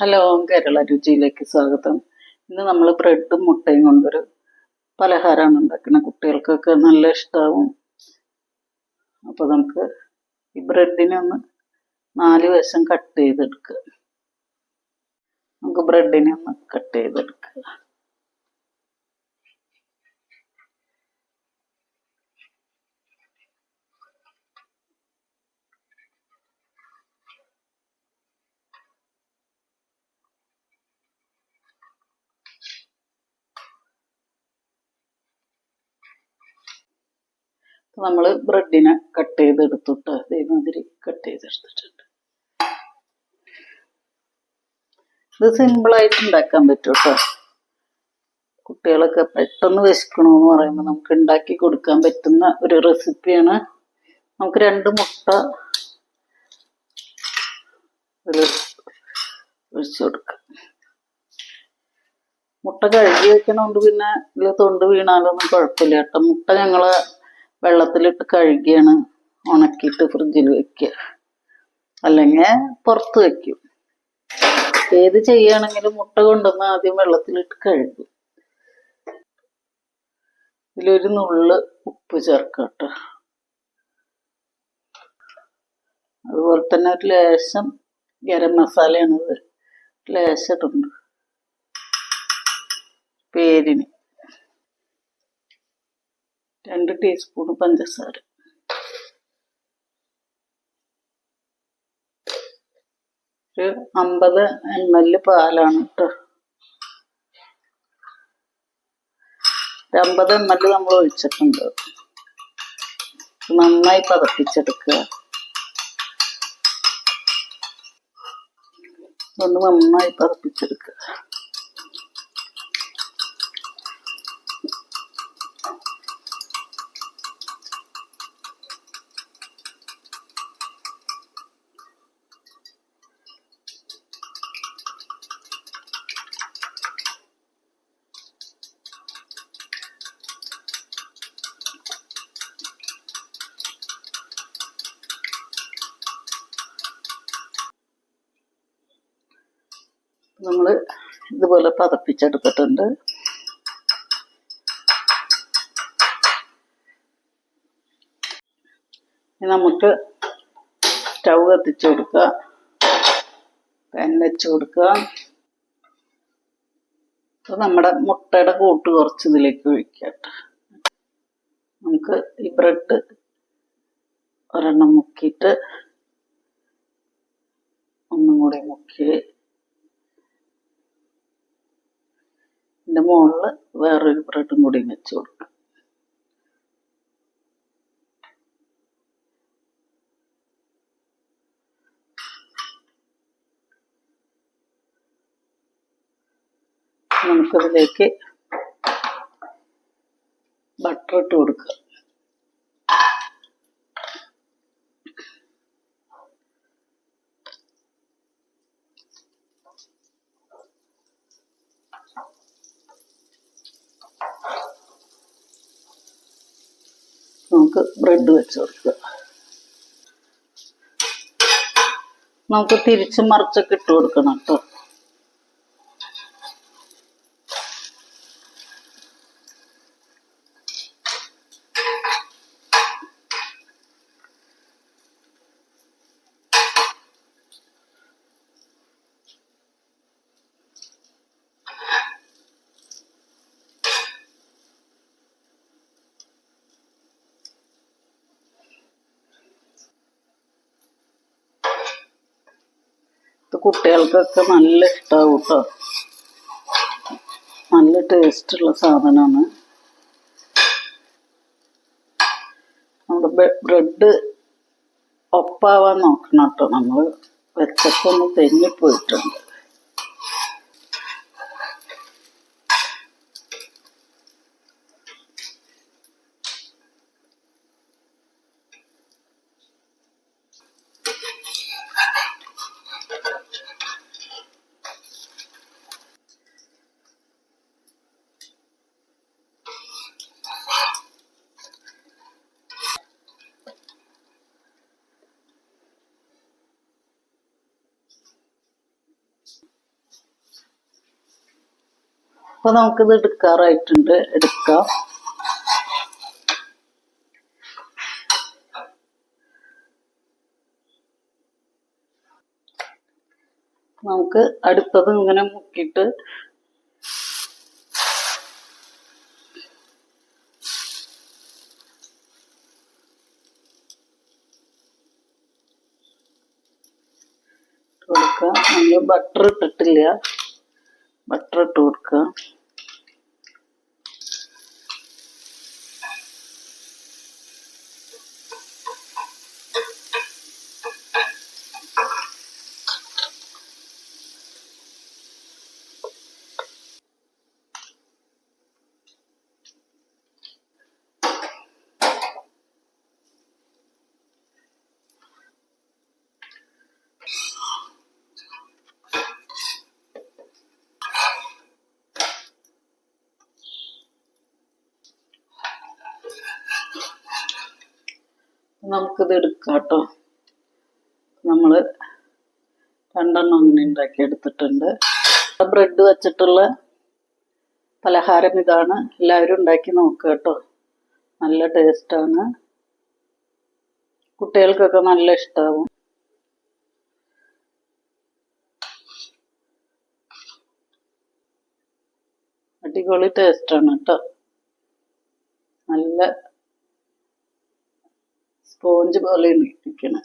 Hello Kerala രുചിയിലേക്ക് സ്വാഗതം. ഇന്ന് നമ്മൾ ബ്രെഡും മുട്ടയും കൊണ്ടൊരു പലഹാരമാണ് ഉണ്ടാക്കുന്നത് കുട്ടികൾക്കൊക്കെ നല്ല ഇഷ്ടമാവും അപ്പോൾ നമുക്ക് ഈ ബ്രെഡിനെ ഒന്ന് നാല് വശം കട്ട് ചെയ്തെടുക്കുക നമുക്ക് ബ്രെഡിനെ ഒന്ന് കട്ട് ചെയ്തെടുക്കുക നമ്മൾ ബ്രെഡിനെ കട്ട് ചെയ്തെടുത്തിട്ട് അതേമാതിരി കട്ട് ചെയ്തെടുത്തിട്ടുണ്ട്. ഇത് സിമ്പിളായിട്ട് ഉണ്ടാക്കാൻ പറ്റും കേട്ടോ കുട്ടികളൊക്കെ പെട്ടെന്ന് വിശക്കണമെന്ന് പറയുമ്പോൾ നമുക്ക് ഉണ്ടാക്കി കൊടുക്കാൻ പറ്റുന്ന ഒരു റെസിപ്പിയാണ്. നമുക്ക് രണ്ട് മുട്ട ഒരു ഒഴിച്ചു കൊടുക്കാം. മുട്ട കഴുകി വെക്കണോണ്ട് പിന്നെ ഇതിൽ തൊണ്ട് വീണാലൊന്നും കുഴപ്പമില്ല കേട്ടോ മുട്ട ഞങ്ങൾ വെള്ളത്തിലിട്ട് കഴുകിയാണ് ഉണക്കിയിട്ട് ഫ്രിഡ്ജിൽ വെക്കുക. അല്ലെങ്കിൽ പുറത്ത് വെക്കും. ഏത് ചെയ്യുകയാണെങ്കിലും മുട്ട കൊണ്ടുവന്ന് ആദ്യം വെള്ളത്തിലിട്ട് കഴുകും. ഇതിലൊരു നുള്ള് ഉപ്പ് ചേർക്കാം കേട്ടോ. അതുപോലെ തന്നെ ഒരു ലേശം ഗരം മസാലയാണിത്. ലേശം ഇടുന്നുണ്ട് പേരിന്. രണ്ട് ടീസ്പൂൺ പഞ്ചസാര. ഒരു അമ്പത് എം എൽ പാലാണ് കേട്ടോ ഒരു അമ്പത് എം എൽ നമ്മൾ ഒഴിച്ചിട്ടുണ്ട്. നന്നായി പതപ്പിച്ചെടുക്കുക. അതുകൊണ്ട് നന്നായി പതപ്പിച്ചെടുക്കുക. നമ്മൾ ഇതുപോലെ പതപ്പിച്ചെടുത്തിട്ടുണ്ട്. നമുക്ക് സ്റ്റൗ കത്തിച്ചു കൊടുക്കുക പാൻ വെച്ച് കൊടുക്കുക അപ്പൊ നമ്മുടെ മുട്ടയുടെ കൂട്ട് കുറച്ച് ഇതിലേക്ക് ഒഴിക്കട്ടെ നമുക്ക് ഈ ബ്രെഡ് ഒരെണ്ണം മുക്കിയിട്ട് ഒന്നും കൂടി മുക്കി ഇതിന്റെ മുകളിൽ വേറൊരു ബ്രെഡും കൂടി വെച്ച് കൊടുക്കുക നമുക്കതിലേക്ക് ബട്ടർ ഇട്ട് കൊടുക്കുക നമുക്ക് ബ്രെഡ് വെച്ച് കൊടുക്കുക. നമുക്ക് തിരിച്ച് മറിച്ചൊക്കെ ഇട്ട് കൊടുക്കണം കേട്ടോ ഇത് കുട്ടികൾക്കൊക്കെ നല്ല ഇഷ്ടമാവും കേട്ടോ നല്ല ടേസ്റ്റുള്ള സാധനമാണ് നമ്മുടെ ബ്രെഡ് ഒപ്പാവാൻ നോക്കണം കേട്ടോ നമ്മൾ വെച്ചപ്പോൾ ഒന്ന് തെന്നിപ്പോയിട്ടുണ്ട്. അപ്പൊ നമുക്കിത് എടുക്കാറായിട്ടുണ്ട്. എടുക്കാം. നമുക്ക് അടുത്തത് ഇങ്ങനെ മുക്കിയിട്ട് കൊടുക്കുക നമ്മൾ ബട്ടർ ഇട്ടിട്ടില്ല. ബട്ടർ ഇട്ട് കൊടുക്കുക നമുക്കിത് എടുക്കാം കേട്ടോ. നമ്മൾ രണ്ടെണ്ണം അങ്ങനെ ഉണ്ടാക്കി എടുത്തിട്ടുണ്ട്. ബ്രെഡ് വെച്ചിട്ടുള്ള പലഹാരം ഇതാണ്. എല്ലാവരും ഉണ്ടാക്കി നോക്കുക കേട്ടോ. നല്ല ടേസ്റ്റാണ് കുട്ടികൾക്കൊക്കെ നല്ല ഇഷ്ടമാവും അടിപൊളി ടേസ്റ്റാണ് കേട്ടോ. നല്ല സ്പോഞ്ച് പോലെയാണ് ഇരിക്കണേ.